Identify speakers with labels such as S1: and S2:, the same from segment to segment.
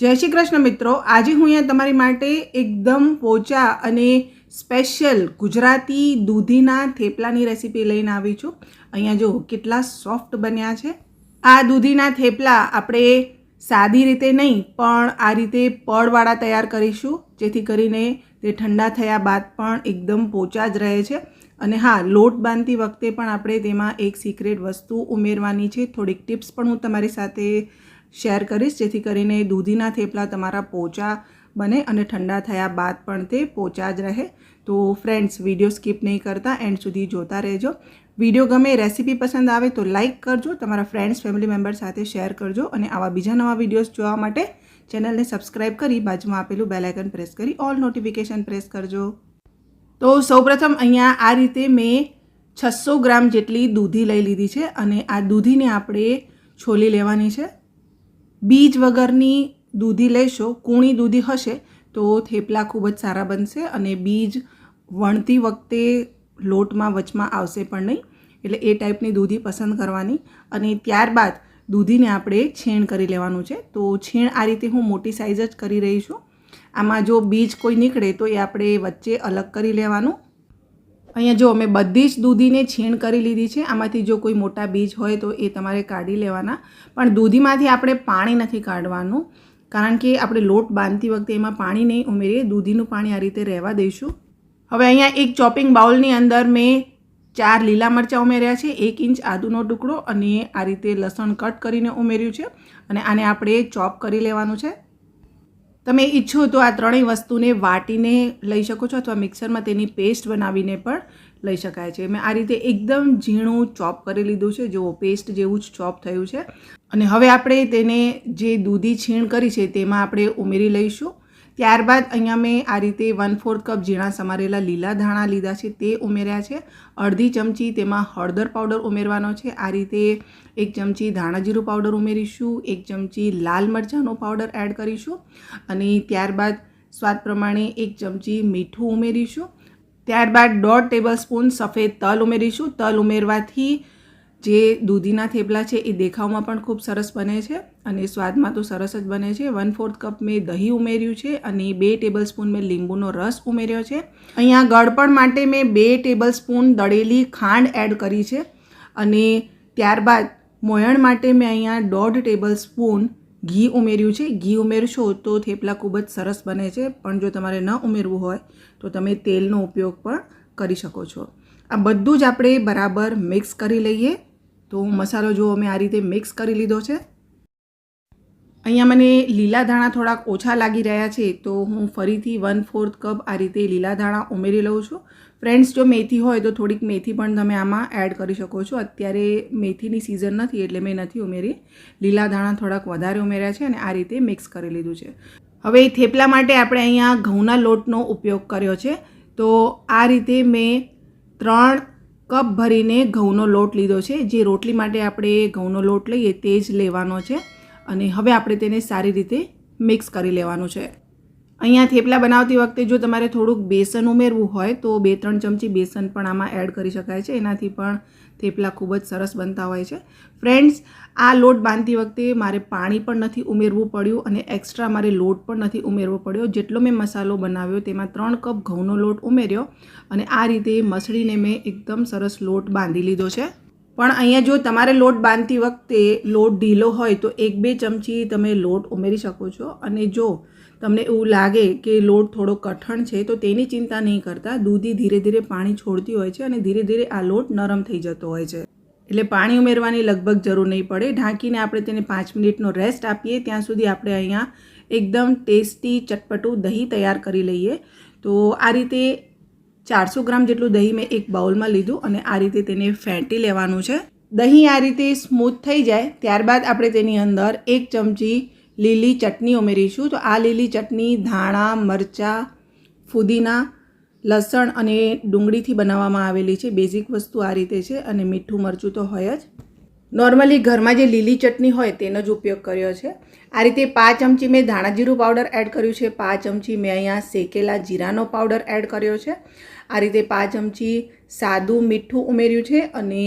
S1: જય શ્રી કૃષ્ણ મિત્રો. આજે હું અહીંયા તમારી માટે એકદમ પોચા અને સ્પેશિયલ ગુજરાતી દૂધીના થેપલાની રેસીપી લઈને આવી છું. અહીંયા જો કેટલા સોફ્ટ બન્યા છે. આ દૂધીના થેપલા આપણે સાદી રીતે નહીં, પણ આ રીતે પડવાળા તૈયાર કરીશું, જેથી કરીને તે ઠંડા થયા બાદ પણ એકદમ પોચા જ રહે છે. અને હા, લોટ બાંધતી વખતે પણ આપણે તેમાં એક સિક્રેટ વસ્તુ ઉમેરવાની છે. થોડીક ટિપ્સ પણ હું તમારી સાથે શેર કરીશ, જેથી કરીને દૂધીના થેપલા તમારા પોચા બને અને ઠંડા થયા બાદ પણ તે પોચા જ રહે. તો ફ્રેન્ડ્સ, વીડિયો સ્કીપ નહીં કરતા, એન્ડ સુધી જોતા રહેજો. વીડિયો ગમે રેસીપી પસંદ આવે તો લાઇક કરજો, તમારા ફ્રેન્ડ્સ, ફેમિલી મેમ્બર સાથે શેર કરજો અને આવા બીજા નવા વિડીયોઝ જોવા માટે ચેનલને સબસ્ક્રાઇબ કરી બાજુમાં આપેલું બેલાઇકન પ્રેસ કરી ઓલ નોટિફિકેશન પ્રેસ કરજો. તો સૌપ્રથમ અહીંયા આ રીતે મેં છસો ગ્રામ જેટલી દૂધી લઈ લીધી છે અને આ દૂધીને આપણે છોલી લેવાની છે. બીજ વગરની દૂધી લેશો, કૂણી દૂધી હશે, તો થેપલા ખૂબ જ સારા બનશે અને બીજ વણતી વખતે લોટમાં, વચમાં આવશે પણ નહીં. એટલે એ ટાઈપની દૂધી પસંદ કરવાની અને ત્યારબાદ દૂધીને આપણે છીણ કરી લેવાનું છે. તો છીણ આ રીતે હું મોટી સાઇઝ જ કરી રહી છું. આમાં જો બીજ કોઈ નીકળે તો એ આપણે વચ્ચે અલગ કરી લેવાનું. અહીંયા જો મેં બધી જ દૂધીને છીણ કરી લીધી છે. આમાંથી જો કોઈ મોટા બીજ હોય તો એ તમારે કાઢી લેવાના. પણ દૂધીમાંથી આપણે પાણી નથી કાઢવાનું. કારણ કે આપણે લોટ બાંધતી વખતે એમાં પાણી નહીં ઉમેરીએ. દૂધીનું પાણી આ રીતે રહેવા દઈશું. હવે અહીંયા એક ચોપિંગ બાઉલની અંદર મેં ચાર લીલા મરચાં ઉમેર્યા છે. એક ઇંચ આદુનો ટુકડો અને આ રીતે લસણ કટ કરીને ઉમેર્યું છે. અને આને આપણે ચોપ કરી લેવાનું છે. તમે ઈચ્છો તો આ ત્રણેય વસ્તુને વાટીને લઈ શકો છો અથવા મિક્સરમાં તેની પેસ્ટ બનાવીને પણ લઈ શકાય છે. મેં આ રીતે એકદમ ઝીણું ચોપ કરી લીધું છે. જો પેસ્ટ જેવું જ ચોપ થયું છે. અને હવે આપણે તેને જે દૂધી છીણ કરી છે તેમાં આપણે ઉમેરી લઈશું. ત્યારબાદ અહીંયા મેં આ રીતે વન ફોર્થ કપ ઝીણા સમારેલા લીલા ધાણા લીધા છે, તે ઉમેર્યા છે. અડધી ચમચી તેમાં હળદર પાવડર ઉમેરવાનો છે. આ રીતે એક ચમચી ધાણા જીરું પાવડર ઉમેરીશું, એક ચમચી લાલ મરચાંનો પાવડર એડ કરીશું અને ત્યારબાદ સ્વાદ પ્રમાણે એક ચમચી મીઠું ઉમેરીશું. ત્યારબાદ દોઢ ટેબલ સ્પૂન સફેદ તલ ઉમેરીશું. તલ ઉમેરવાથી જે દૂધીના થેપલા છે, એ દેખાવમાં પણ ખૂબ સરસ બને છે. અને સ્વાદમાં તો સરસ જ બને છે. વન ફોર્થ કપ મેં દહીં ઉમેર્યું છે અને બે ટેબલ સ્પૂન મેં લીંબુનો રસ ઉમેર્યો છે. અહીંયા ગળપણ માટે મેં બે ટેબલ સ્પૂન દળેલી ખાંડ એડ કરી છે અને ત્યારબાદ મોયણ માટે મેં અહીંયા દોઢ ટેબલ સ્પૂન ઘી ઉમેર્યું છે. ઘી ઉમેરશો તો થેપલા ખૂબ જ સરસ બને છે. પણ જો તમારે ન ઉમેરવું હોય તો તમે તેલનો ઉપયોગ પણ કરી શકો છો. આ બધું જ આપણે બરાબર મિક્સ કરી લઈએ. તો મસાલો જો મેં આ રીતે મિક્સ કરી લીધો છે અહીંયા મને લીલા ધાણા થોડાક ઓછા લાગી રહ્યા છે, તો હું ફરીથી વન ફોર્થ કપ આ રીતે લીલા ધાણા ઉમેરી લઉં છું. ફ્રેન્ડ્સ જો મેથી હોય તો થોડીક મેથી પણ તમે આમાં એડ કરી શકો છો. અત્યારે મેથીની સિઝન નથી એટલે મેં નથી ઉમેરી. લીલા ધાણા થોડાક વધારે ઉમેર્યા છે અને આ રીતે મિક્સ કરી લીધું છે. હવે થેપલા માટે આપણે અહીંયા ઘઉંના લોટનો ઉપયોગ કર્યો છે. તો આ રીતે મેં ત્રણ કપ ભરીને ઘઉંનો લોટ લીધો છે. જે રોટલી માટે આપણે ઘઉંનો લોટ લઈએ તે જ લેવાનો છે. અને હવે આપણે તેને સારી રીતે મિક્સ કરી લેવાનું છે. અહીંયા થેપલા બનાવતી વખતે જો તમારે થોડુંક બેસન ઉમેરવું હોય તો બે ત્રણ ચમચી બેસન પણ આમાં એડ કરી શકાય છે. એનાથી પણ થેપલા ખૂબ જ સરસ બનતા હોય છે. ફ્રેન્ડ્સ, આ લોટ બાંધતી વખતે મારે પાણી પણ નથી ઉમેરવું પડ્યું અને એક્સ્ટ્રા મારે લોટ પણ નથી ઉમેરવો પડ્યો. જેટલો મેં મસાલો બનાવ્યો તેમાં ત્રણ કપ ઘઉંનો લોટ ઉમેર્યો અને આ રીતે મસળીને મેં એકદમ સરસ લોટ બાંધી લીધો છે. પણ અહીંયા જો તમારે લોટ બાંધતી વખતે લોટ ઢીલો હોય તો એક બે ચમચી તમે લોટ ઉમેરી શકો છો. અને જો તમને એવું લાગે કે લોટ થોડો કઠણ છે તો તેની ચિંતા નહીં કરતા. દૂધી ધીરે ધીરે પાણી છોડતી હોય છે અને ધીરે ધીરે આ લોટ નરમ થઈ જતો હોય છે. એટલે પાણી ઉમેરવાની લગભગ જરૂર નહીં પડે. ઢાંકીને આપણે તેને પાંચ મિનિટનો રેસ્ટ આપીએ. ત્યાં સુધી આપણે અહીંયા એકદમ ટેસ્ટી ચટપટું દહીં તૈયાર કરી લઈએ. તો આ રીતે ચારસો ગ્રામ જેટલું દહીં મેં એક બાઉલમાં લીધું અને આ રીતે તેને ફેંટી લેવાનું છે. દહીં આ રીતે સ્મૂથ થઈ જાય, ત્યારબાદ આપણે તેની અંદર એક ચમચી લીલી ચટણી ઉમેરીશું. તો આ લીલી ચટણી, ધાણા, મરચાં, ફુદીના, લસણ અને ડુંગળીથી બનાવવામાં આવેલી છે. બેઝિક વસ્તુ આ રીતે છે અને મીઠું મરચું તો હોય જ. નોર્મલી ઘરમાં જે લીલી ચટણી હોય તેનો જ ઉપયોગ કર્યો છે. આ રીતે પાંચ ચમચી મેં ધાણા જીરું પાવડર એડ કર્યું છે. પાંચ ચમચી મેં અહીંયા શેકેલા જીરાનો પાવડર એડ કર્યો છે. આ રીતે પાંચ ચમચી સાદું મીઠું ઉમેર્યું છે અને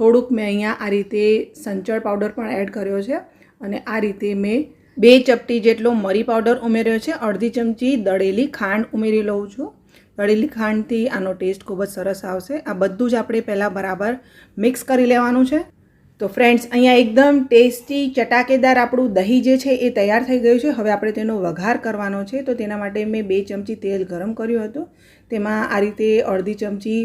S1: થોડુંક મેં અહીંયા આ રીતે સંચળ પાવડર પણ એડ કર્યો છે. અને આ રીતે મેં બે ચપટી જેટલો મરી પાવડર ઉમેર્યો છે. અડધી ચમચી દળેલી ખાંડ ઉમેરી લઉં છું. દળેલી ખાંડથી આનો ટેસ્ટ ખૂબ જ સરસ આવશે. આ બધું જ આપણે પહેલાં બરાબર મિક્સ કરી લેવાનું છે. તો ફ્રેન્ડ્સ અહીંયા એકદમ ટેસ્ટી ચટાકેદાર આપણું દહીં જે છે એ તૈયાર થઈ ગયું છે. હવે આપણે તેનો વઘાર કરવાનો છે. તો તેના માટે મેં બે ચમચી તેલ ગરમ કર્યું હતું. તેમાં આ રીતે અડધી ચમચી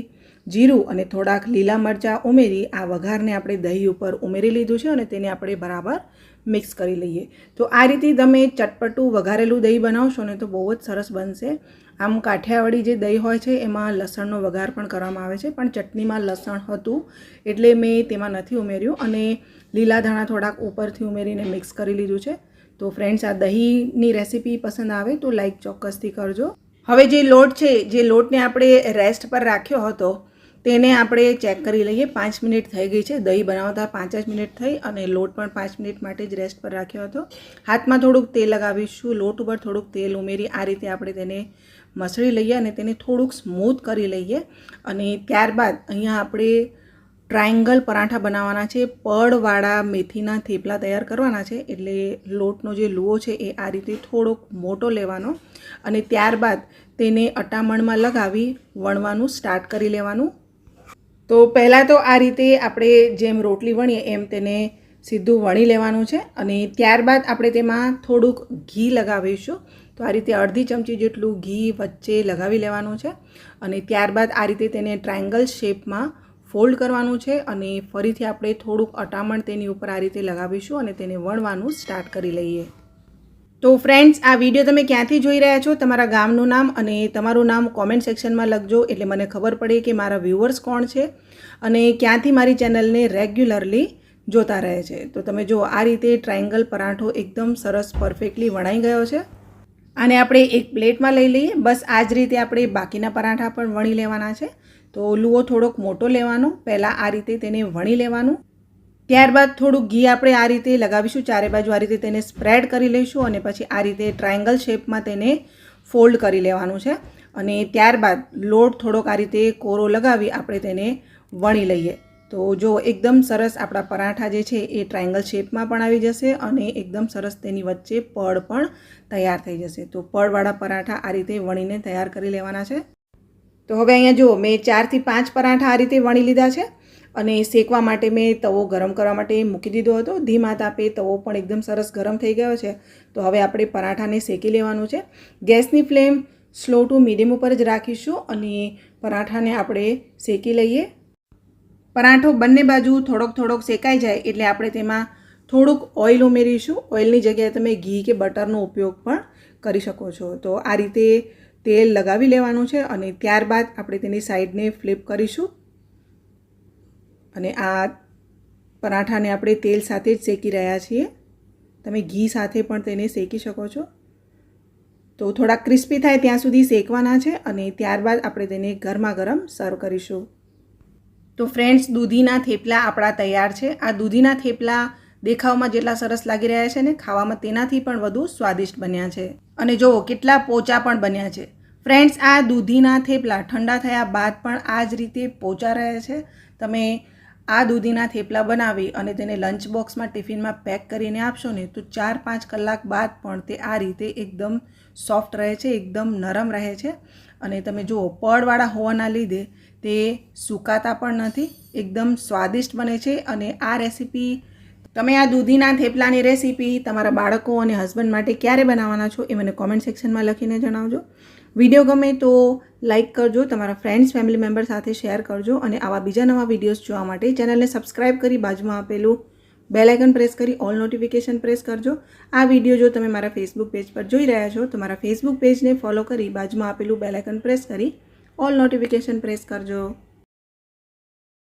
S1: જીરું અને થોડાક લીલા મરચાં ઉમેરી આ વઘારને આપણે દહીં ઉપર ઉમેરી લીધું છે અને તેને આપણે બરાબર મિક્સ કરી લઈએ. તો આ રીતે તમે ચટપટું વઘારેલું દહીં બનાવશો ને તો બહુ જ સરસ બનશે. આમ કાઠિયાવાડી જે દહીં હોય છે, એમાં લસણનો વઘાર પણ કરવામાં આવે છે. પણ ચટણીમાં લસણ હતું એટલે મેં તેમાં નથી ઉમેર્યું અને લીલા ધાણા થોડાક ઉપરથી ઉમેરીને મિક્સ કરી લીધું છે. તો ફ્રેન્ડ્સ, આ દહીંની રેસીપી પસંદ આવે તો લાઈક ચોક્કસથી કરજો. હવે જે લોટ છે, જે લોટને આપણે રેસ્ટ પર રાખ્યો હતો તેને આપણે ચેક કરી લઈએ. પાંચ મિનિટ થઈ ગઈ છે. દહીં બનાવતા પાંચ જ મિનિટ થઈ અને લોટ પણ પાંચ મિનિટ માટે જ રેસ્ટ પર રાખ્યો હતો. હાથમાં થોડુંક તેલ લગાવીશું. લોટ ઉપર થોડુંક તેલ ઉમેરી આ રીતે આપણે તેને મસળી લઈએ અને તેને થોડુંક સ્મૂથ કરી લઈએ. અને ત્યારબાદ અહીંયા આપણે ટ્રાયંગલ પરાઠા બનાવવાના છે. પડવાળા મેથીના થેપલા તૈયાર કરવાના છે. એટલે લોટનો જે લુઓ છે એ આ રીતે થોડોક મોટો લેવાનો અને ત્યારબાદ તેને અટામણમાં લગાવી વણવાનું સ્ટાર્ટ કરી લેવાનું. તો પહેલાં તો આ રીતે આપણે જેમ રોટલી વણીએ એમ તેને સીધું વણી લેવાનું છે અને ત્યારબાદ આપણે તેમાં થોડુંક ઘી લગાવીશું. તો આ રીતે અડધી ચમચી જેટલું ઘી વચ્ચે લગાવી લેવાનું છે અને ત્યારબાદ આ રીતે તેને ટ્રાયંગલ શેપમાં ફોલ્ડ કરવાનું છે અને ફરીથી આપણે થોડુંક અટામણ તેની ઉપર આ રીતે લગાવીશું અને તેને વણવાનું સ્ટાર્ટ કરી લઈએ. તો ફ્રેન્ડ્સ આ વીડિયો તમે ક્યાંથી જોઈ રહ્યા છો? તમારા ગામનું નામ અને તમારું નામ કોમેન્ટ સેક્શનમાં લખજો એટલે મને ખબર પડે કે મારા વ્યૂવર્સ કોણ છે અને ક્યાંથી મારી ચેનલને રેગ્યુલરલી જોતા રહે છે. તો તમે જો, આ રીતે ટ્રાયંગલ પરાઠો એકદમ સરસ પરફેક્ટલી વણાઈ ગયો છે. આને આપણે એક પ્લેટમાં લઈ લઈએ. બસ, આ જ રીતે આપણે બાકીના પરાઠા પણ વણી લેવાના છે. તો લુઓ થોડોક મોટો લેવાનો. પહેલાં આ રીતે તેને વણી લેવાનું. ત્યારબાદ થોડુંક ઘી આપણે આ રીતે લગાવીશું, ચારે બાજુ આ રીતે તેને સ્પ્રેડ કરી લઈશું અને પછી આ રીતે ટ્રાયંગલ શેપમાં તેને ફોલ્ડ કરી લેવાનું છે. અને ત્યારબાદ લોટ થોડોક આ રીતે કોરો લગાવી આપણે તેને વણી લઈએ. તો જો એકદમ સરસ આપણા પરાઠા જે છે એ ટ્રાયંગલ શેપમાં પણ આવી જશે અને એકદમ સરસ તેની વચ્ચે પડ પણ તૈયાર થઈ જશે. તો પડવાળા પરાઠા આ રીતે વણીને તૈયાર કરી લેવાના છે. તો હવે અહીંયા જુઓ મેં ચારથી પાંચ પરાઠા આ રીતે વણી લીધા છે. અને શેકવા માટે મેં તવો ગરમ કરવા માટે મૂકી દીધો હતો. ધીમા તાપે તવો પણ એકદમ સરસ ગરમ થઈ ગયો છે. તો હવે આપણે પરાઠાને શેકી લેવાનું છે. ગેસની ફ્લેમ સ્લો ટુ મીડિયમ ઉપર જ રાખીશું અને પરાઠાને આપણે શેકી લઈએ. પરાઠો બંને બાજુ થોડોક થોડોક શેકાઈ જાય એટલે આપણે તેમાં થોડુંક ઓઇલ ઉમેરીશું. ઓઇલની જગ્યાએ તમે ઘી કે બટરનો ઉપયોગ પણ કરી શકો છો. તો આ રીતે તેલ લગાવી લેવાનું છે અને ત્યારબાદ આપણે તેની સાઈડને ફ્લિપ કરીશું. અને આ પરાઠાને આપણે તેલ સાથે જ શેકી રહ્યા છીએ. તમે ઘી સાથે પણ તેને શેકી શકો છો. તો થોડા ક્રિસ્પી થાય ત્યાં સુધી શેકવાના છે અને ત્યારબાદ આપણે તેને ગરમા ગરમ સર્વ કરીશું. તો ફ્રેન્ડ્સ, દૂધીના થેપલા આપણા તૈયાર છે. આ દૂધીના થેપલા દેખાવમાં જેટલા સરસ લાગી રહ્યા છે ને ખાવામાં તેનાથી પણ વધુ સ્વાદિષ્ટ બન્યા છે. અને જુઓ કેટલા પોચા પણ બન્યા છે. ફ્રેન્ડ્સ, આ દૂધીના થેપલા ઠંડા થયા બાદ પણ આ જ રીતે પોચા રહે છે. તમે આ દૂધીના થેપલા બનાવી અને તેને લંચ બોક્સમાં ટિફિનમાં પેક કરીને આપશો ને, તો ચાર પાંચ કલાક બાદ પણ તે આ રીતે એકદમ સોફ્ટ રહે છે, એકદમ નરમ રહે છે. અને તમે જુઓ પડવાળા હોવાના લીધે તે સુકાતા પણ નથી, એકદમ સ્વાદિષ્ટ બને છે. અને આ રેસીપી તમે આ દૂધીના થેપલાની રેસીપી તમારા બાળકો અને હસબન્ડ માટે ક્યારે બનાવવાના છો એ મને કોમેન્ટ સેક્શનમાં લખીને જણાવજો. વીડિયો ગમે તો લાઇક કરજો, તમારા ફ્રેન્ડ્સ ફેમિલી મેમ્બર સાથે શેર કરજો અને આવા બીજા નવા વિડીયોઝ જોવા માટે ચેનલને સબસ્ક્રાઇબ કરી બાજુમાં આપેલું બેલ પ્રેસ કરી ઓલ નોટિફિકેશન પ્રેસ કરજો. આ વીડિયો જો તમે મારા ફેસબુક પેજ પર જોઈ રહ્યા છો, તો મારા ફેસબુક પેજને ફોલો કરી બાજુમાં આપેલું બેલ પ્રેસ કરી ઓલ નોટિફિકેશન પ્રેસ કરજો.